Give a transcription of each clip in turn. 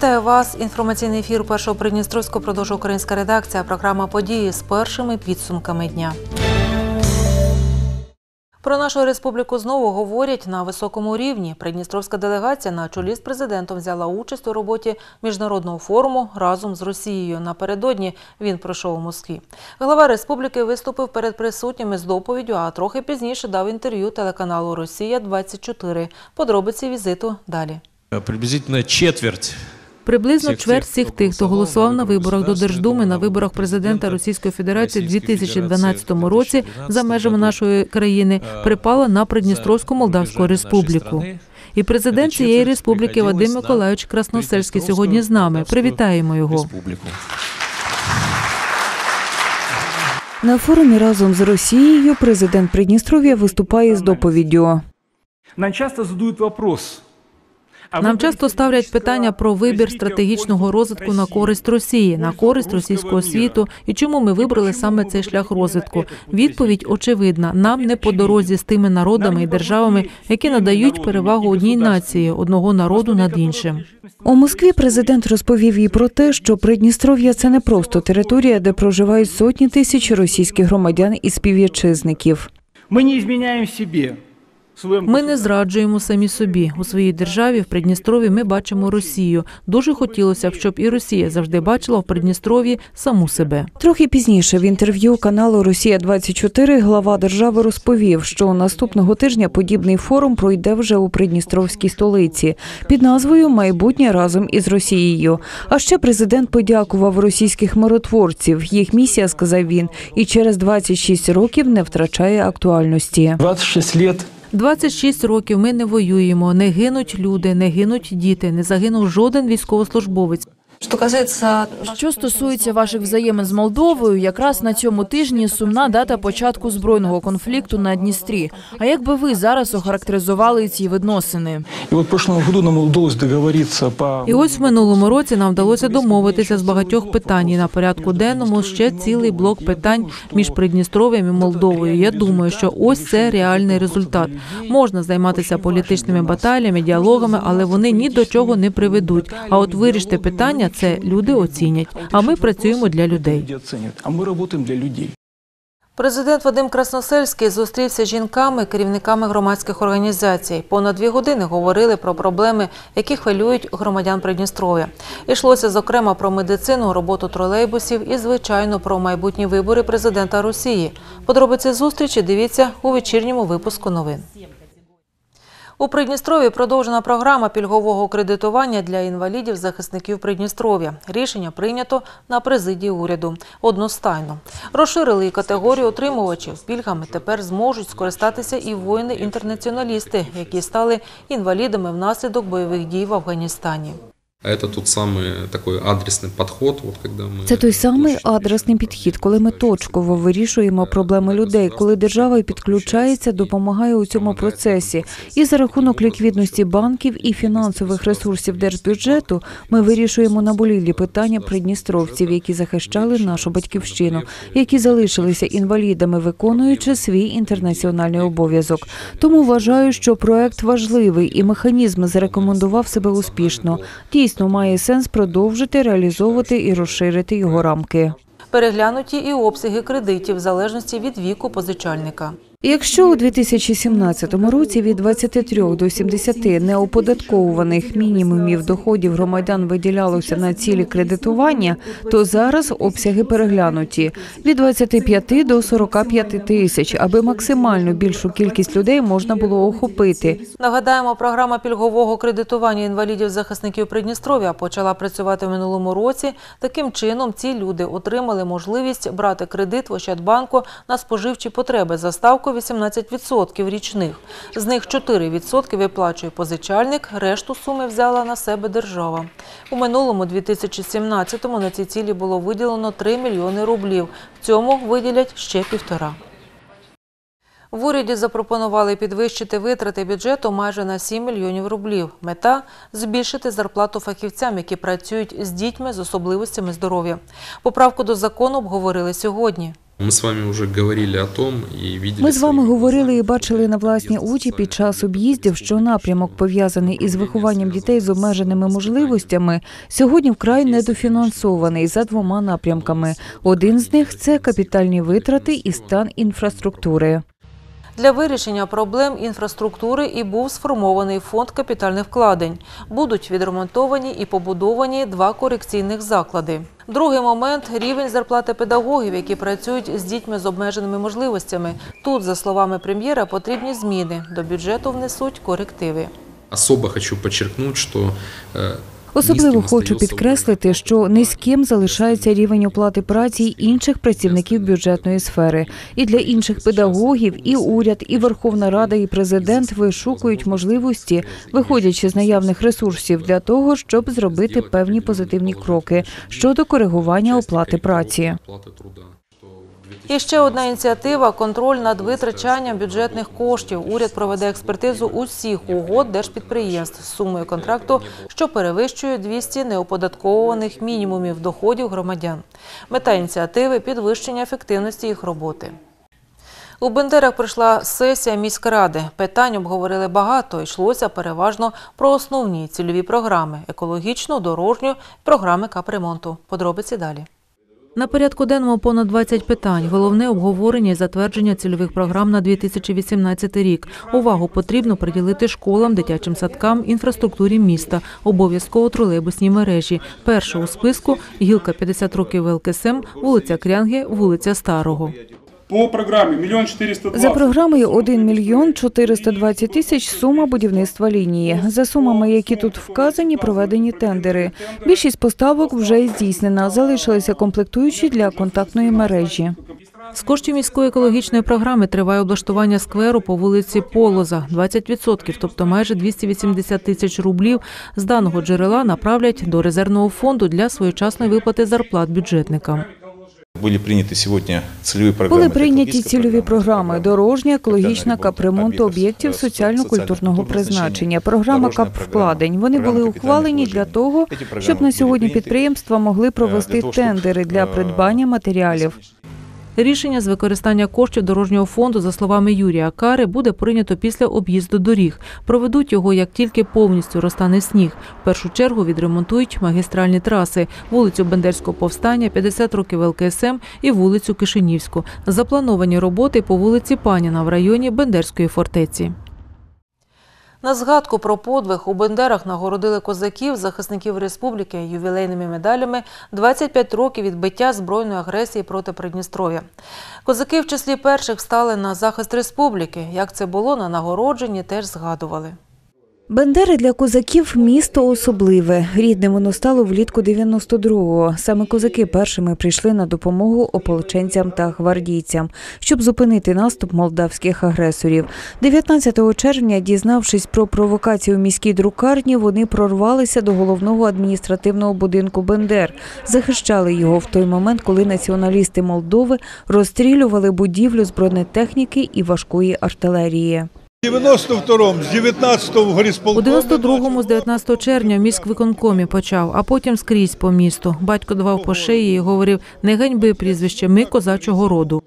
Вітаю вас. Інформаційний ефір першого Придністровського продовжує українська редакція. Програма події з першими підсумками дня. Про нашу республіку знову говорять на високому рівні. Придністровська делегація на чолі з президентом взяла участь у роботі міжнародного форуму разом з Росією. Напередодні він пройшов у Москві. Глава республіки виступив перед присутніми з доповіддю, а трохи пізніше дав інтерв'ю телеканалу Росія 24 Подробиці візиту далі. Приблизительно четверть Приблизно чверть всіх тих, хто голосував на виборах до Держдуми, на виборах президента Російської Федерації Російської 2012 Федерації році за межами нашої країни, припала на Придністровську Молдавську республіку. І президент цієї республіки Вадим Миколайович Красносельський сьогодні з нами. Привітаємо його. Республіку. На форумі разом з Росією президент Придністров'я виступає з доповіддю. Нам часто задают вопрос. Нам часто ставлять питання про вибір стратегічного розвитку на користь Росії, на користь російського світу і чому ми вибрали саме цей шлях розвитку. Відповідь очевидна: нам не по дорозі з тими народами і державами, які надають перевагу одній нації, одного народу над іншим. У Москві президент розповів їй про те, що Придністров'я це не просто територія, де проживають сотні тисяч російських громадян і співвітчизників. Мы не изменяем себе. Ми не зраджуємо самі собі у своїй державі. В Придністрові ми бачимо Росію. Дуже хотілося б, щоб і Росія завжди бачила в Придністров'ї саму себе. Трохи пізніше в інтерв'ю каналу Росія 24 глава держави розповів, що наступного тижня подібний форум пройде вже у Придністровській столиці під назвою Майбутнє разом із Росією. А ще президент подякував російських миротворців. Їх місія, сказав він, і через 26 років не втрачає актуальності. 26 лет 26 років ми не воюємо, не гинуть люди, не гинуть діти, не загинув жоден військовослужбовець. Що касається Що стосується ваших взаємин з Молдовою, якраз на цьому тижні сумна дата початку збройного конфлікту на Дністрі. А як би ви зараз охарактеризували ці відносини? И вот в прошлом году нам удалось договориться по... І ось в минулому році нам вдалося домовитися з багатьох питань. І на порядку денному ще цілий блок питань між Придністров'ям і Молдовою. Я думаю, що ось це реальний результат. Можна займатися політичними баталіями, діалогами, але вони ні до чого не приведуть. А от вирішити питання це люди оцінять. А ми працюємо для людей. А мы работаем для людей. Президент Вадим Красносельський зустрівся з жінками, керівниками громадських організацій. Понад дві години говорили про проблеми, які хвилюють громадян Придністров'я. Йшлося зокрема про медицину, роботу тролейбусів і, звичайно, про майбутні вибори президента Росії. Подробиці зустрічі дивіться у вечірньому випуску новин. У Придністрові продовжена програма пільгового кредитування для інвалідів захисників Придністров'я. Рішення прийнято на президії уряду одностайно. Розширили і категорію отримувачів. Пільгами тепер зможуть скористатися і воїни-інтернаціоналісти, які стали інвалідами внаслідок бойових дій в Афганістані. А это тот самый такой адресный подход, вот когда мы... Це той самий точечно адресний підхід, коли ми точково вирішуємо проблеми людей, коли держава підключається, допомагає у цьому процесі. І за рахунок ліквідності банків і фінансових ресурсів держбюджету ми вирішуємо наболілі питання придністровців, які захищали нашу батьківщину, які залишилися інвалідами, виконуючи свій інтернаціональний обов'язок. Тому вважаю, що проект важливий і механізм зарекомендував себе успішно. Дійсно має сенс продовжити реалізовувати і розширити його рамки. Переглянуті і обсяги кредитів в залежності від віку позичальника. Якщо у 2017 році від 23 до 70 неоподатковуваних мінімумів доходів громадян виділялося на цілі кредитування, то зараз обсяги переглянуті від 25 до 45 тисяч, аби максимально більшу кількість людей можна було охопити. Нагадаємо, програма пільгового кредитування інвалідів захисників Придністров'я почала працювати в минулому році. Таким чином, ці люди отримали можливість брати кредит в Ощадбанку на споживчі потреби за ставкою 18% річних. З них 4% виплачує позичальник, решту суми взяла на себе держава. У минулому 2017-му на ці цілі було виділено 3 мільйони рублів. В цьому виділять ще півтора. В уряді запропонували підвищити витрати бюджету майже на 7 мільйонів рублів. Мета – збільшити зарплату фахівцям, які працюють з дітьми з особливостями здоров'я. Поправку до закону обговорили сьогодні. Мы с вами уже говорили о том и видели... Ми з вами своими говорили і глазами, бачили на власні объезд очі під час социальных об'їздів, що напрямок пов'язаний із вихованням дітей з обмеженими можливостями, сьогодні вкрай недофінансований за двома напрямками. Один з них це капітальні витрати і стан інфраструктури. Для вирішення проблем інфраструктури і був сформований фонд капітальних вкладень. Будуть відремонтовані і побудовані два корекційних заклади. Другий момент рівень зарплати педагогів, які працюють з дітьми з обмеженими можливостями. Тут, за словами прем'єра, потрібні зміни. До бюджету внесуть корективи. Особо хочу подчеркнуть, что э, Особливо хочу підкреслити, що низьким залишається рівень оплати праці й інших працівників бюджетної сфери. І для інших педагогів, і уряд, і Верховна Рада, і президент вишукують можливості, виходячи з наявних ресурсів, для того, щоб зробити певні позитивні кроки щодо коригування оплати праці. І ще одна ініціатива контроль над витрачанням бюджетних коштів. Уряд проведе експертизу усіх угод держпідприємств з сумою контракту, що перевищує 200 неоподатковуваних мінімумів доходів громадян. Мета ініціативи підвищення ефективності їх роботи. У Бендерах прийшла сесія міськради. Питань обговорили багато. Йшлося переважно про основні цільові програми екологічну, дорожню, програми капремонту. Подробиці далі. На порядку денному понад 20 питань. Головне обговорення і затвердження цільових програм на 2018 рік. Увагу потрібно приділити школам, дитячим садкам, інфраструктурі міста, обов'язково тролейбусній мережі. Перша у списку гілка 50 років ЛКСМ, вулиця Крянги, вулиця Старого. По програмі мільйон 420. За програмою 1 мільйон 420 тисяч сума будівництва лінії. За сумами, які тут вказані, проведені тендери. Більшість поставок вже здійснена. Залишилися комплектуючі для контактної мережі. З коштів міської екологічної програми триває облаштування скверу по вулиці Полоза. 20%, тобто майже 280 тисяч рублів з даного джерела направлять до резервного фонду для своєчасної виплати зарплат бюджетникам. Были приняты сегодня целевые программы. Були Это прийняті экологическая цільові программа, програми: дорожня, екологічна, капремонт об'єктів соціально-культурного призначення, програма капвкладень. Вони були ухвалені для того, щоб на сьогодні підприємства могли провести тендери для придбання матеріалів. Рішення з використання коштів дорожнього фонду, за словами Юрія Кари, буде прийнято після об'їзду доріг. Проведуть його, як тільки повністю розтане сніг. В першу чергу відремонтують магістральні траси, вулицю Бендерського повстання, 50 років ЛКСМ і вулицю Кишинівську. Заплановані роботи по вулиці Паніна в районі Бендерської фортеці. На згадку про подвиг у Бендерах нагородили козаків, захисників республіки ювілейними медалями 25 років відбиття збройної агресії проти Придністров'я. Козаки в числі перших стали на захист республіки. Як це було на нагородженні, теж згадували. Бендери для козаків місто особливе. Рідним воно стало влітку 92-го. Саме козаки першими прийшли на допомогу ополченцям та гвардійцям, щоб зупинити наступ молдавських агресорів. 19 червня, дізнавшись про провокацію в міській друкарні, вони прорвалися до головного адміністративного будинку Бендер, захищали його в той момент, коли націоналісти Молдови розстрілювали будівлю з бронетехніки і важкої артилерії. 92-му, з 19-го в У 92-му з 19 червня в міськвиконкомі почав, а потім скрізь по місту. Батько давав по шиї і говорив: не ганьби прізвище, ми козачого роду.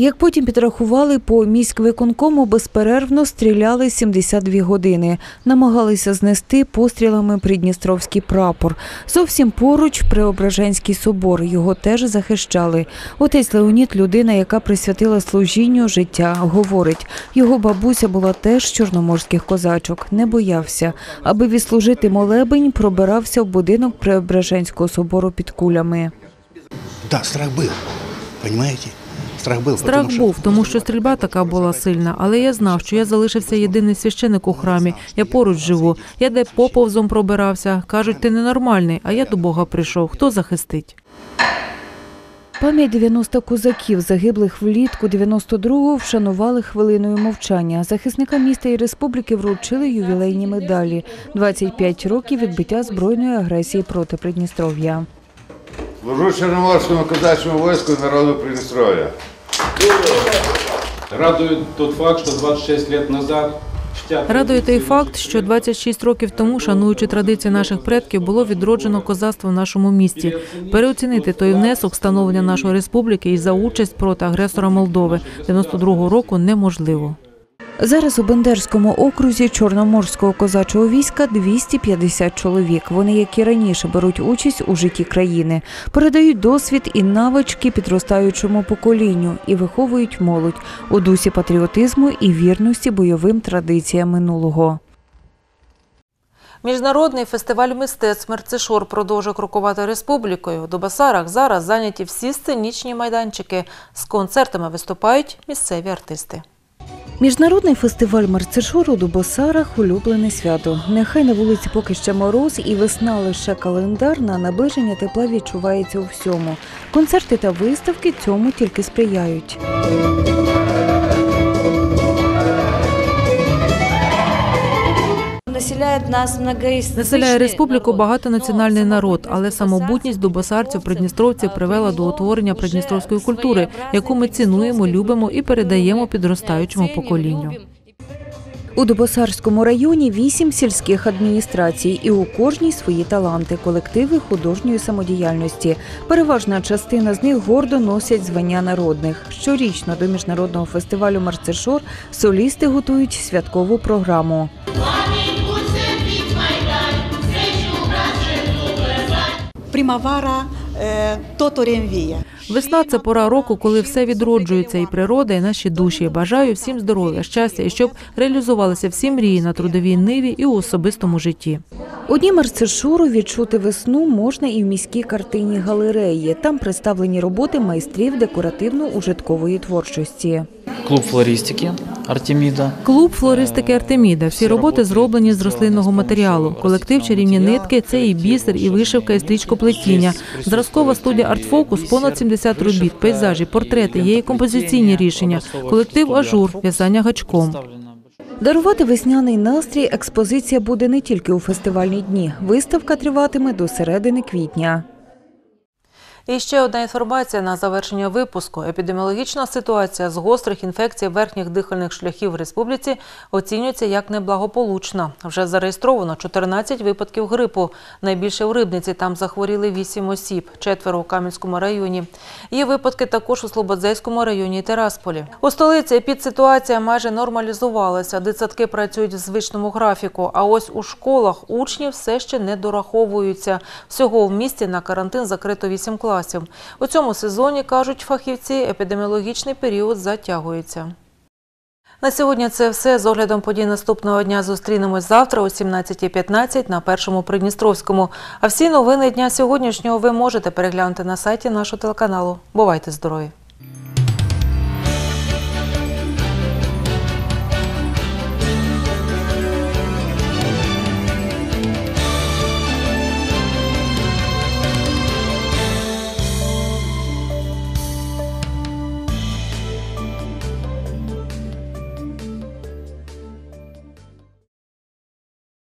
Як потім підрахували, по міськвиконкому безперервно стріляли 72 години. Намагалися знести пострілами Придністровський прапор. Зовсім поруч Преображенський собор. Його теж захищали. Отець Леонід, людина, яка присвятила служінню життя, говорить, його бабуся була теж чорноморських козачок, не боявся. Аби відслужити молебень, пробирався в будинок Преображенського собору під кулями. Да, страх был, понимаете? Страх был. Страх потому что- був, тому що стрільба така була сильна, але я знав, що я залишився єдиний священик у храмі. Я поруч живу. Я де поповзом пробирався. Кажуть, ти ненормальний, а я до Бога прийшов. Хто захистить? Пам'ять 90 козаків, загиблих влітку 92-го, вшанували хвилиною мовчання. Захисникам міста і республіки вручили ювілейні медалі. 25 років відбиття збройної агресії проти Придністров'я. Служу Чорноморському козачому війську народу Придністров'я. Радует тот факт, что 26 лет назад Радує той факт, що 26 років тому, шануючи традиції наших предків, було відроджено козацтво в нашому місті. Переоцінити той внесок становлення нашої республіки і за участь проти агресора Молдови 92-го року неможливо. Зараз у Бендерському окрузі Чорноморського козачого війська 250 чоловік. Вони, як і раніше, беруть участь у житті країни, передають досвід і навички підростаючому поколінню і виховують молодь у дусі патріотизму і вірності бойовим традиціям минулого. Міжнародний фестиваль мистецтв Мерцешор продовжує крокувати республікою. До Басарах зараз зайняті всі сценічні майданчики. З концертами виступають місцеві артисти. Міжнародний фестиваль Мерцешору Дубосарах улюблене свято. Нехай на вулиці поки ще мороз і весна лише календарна, наближення тепла відчувається у всьому. Концерти та виставки цьому тільки сприяють. Населяет нас многоязычные Населяє республіку багатонаціональний народ, але самобутність дубосарців, придністровців привела до утворення придністровської культури, яку ми цінуємо, любимо і передаємо підростаючому поколінню. У Дубосарському районі вісім сільських адміністрацій, і у кожній свої таланти, колективи художньої самодіяльності. Переважна частина з них гордо носять звання народних. Щорічно до міжнародного фестивалю Мерцешор солісти готують святкову програму. Примавара е, Тоторемвія. Весна це пора року, коли все відроджується, і природа, і наші душі. Бажаю всім здоров'я, щастя, і щоб реалізувалися всі мрії на трудовій ниві і у особистому житті. У дні Мерцешору відчути весну можна і в міській картині галереї. Там представлені роботи майстрів декоративно-ужиткової творчості. Клуб флористики Артеміда. Клуб флористики Артеміда. Всі роботи зроблені з рослинного матеріалу. Колектив чарівні нитки це і бісер, і вишивка, і стрічкоплетіння. Зразкова студія Артфокус понад 70 робіт, пейзажі, портрети, є і композиційні рішення. Колектив Ажур, в'язання гачком. Дарувати весняний настрій експозиція буде не тільки у фестивальні дні. Виставка триватиме до середини квітня. І ще одна інформація на завершення випуску. Епідеміологічна ситуація з гострих інфекцій верхніх дихальних шляхів в республіці оцінюється як неблагополучна. Вже зареєстровано 14 випадків грипу. Найбільше в Рибниці там захворіли 8 осіб, четверо у Кам'янському районі. Є випадки також у Слободзейському районі і Терасполі. У столиці епідситуація майже нормалізувалася. Дитсадки працюють в звичному графіку. А ось у школах учні все ще не дораховуються. Всього в місті на карантин закрито 8 класів. У цьому сезоні, кажуть фахівці, епідеміологічний період затягується. На сьогодні це все. З оглядом подій наступного дня зустрінемось завтра о 17.15 на Першому Придністровському. А всі новини дня сьогоднішнього ви можете переглянути на сайті нашого телеканалу. Бувайте здорові!